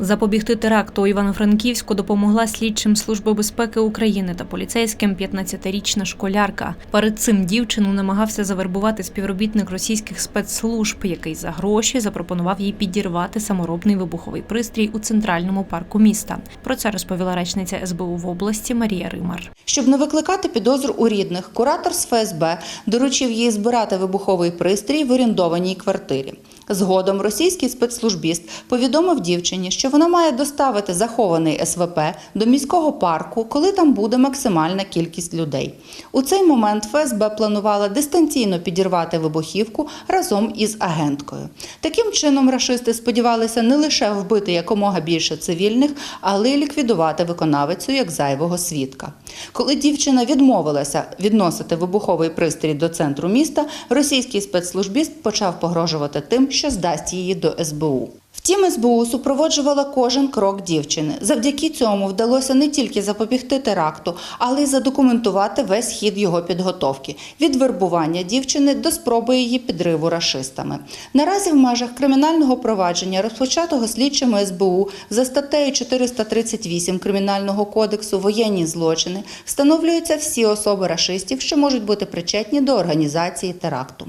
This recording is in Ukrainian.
Запобігти теракту у Івано-Франківську допомогла слідчим Служби безпеки України та поліцейським 15-річна школярка. Перед цим дівчину намагався завербувати співробітник російських спецслужб, який за гроші запропонував їй підірвати саморобний вибуховий пристрій у центральному парку міста. Про це розповіла речниця СБУ в області Марія Римар. Щоб не викликати підозру у рідних, куратор з ФСБ доручив їй збирати вибуховий пристрій в орендованій квартирі. Згодом російський спецслужбіст повідомив дівчині, що вона має доставити захований СВП до міського парку, коли там буде максимальна кількість людей. У цей момент ФСБ планувала дистанційно підірвати вибухівку разом із агенткою. Таким чином, рашисти сподівалися не лише вбити якомога більше цивільних, але й ліквідувати виконавицю як зайвого свідка. Коли дівчина відмовилася відносити вибуховий пристрій до центру міста, російський спецслужбіст почав погрожувати тим, що здасть її до СБУ. Втім, СБУ супроводжувала кожен крок дівчини. Завдяки цьому вдалося не тільки запобігти теракту, але й задокументувати весь хід його підготовки від вербування дівчини до спроби її підриву рашистами. Наразі в межах кримінального провадження, розпочатого слідчими СБУ за статтею 438 Кримінального кодексу воєнні злочини, встановлюються всі особи рашистів, що можуть бути причетні до організації теракту.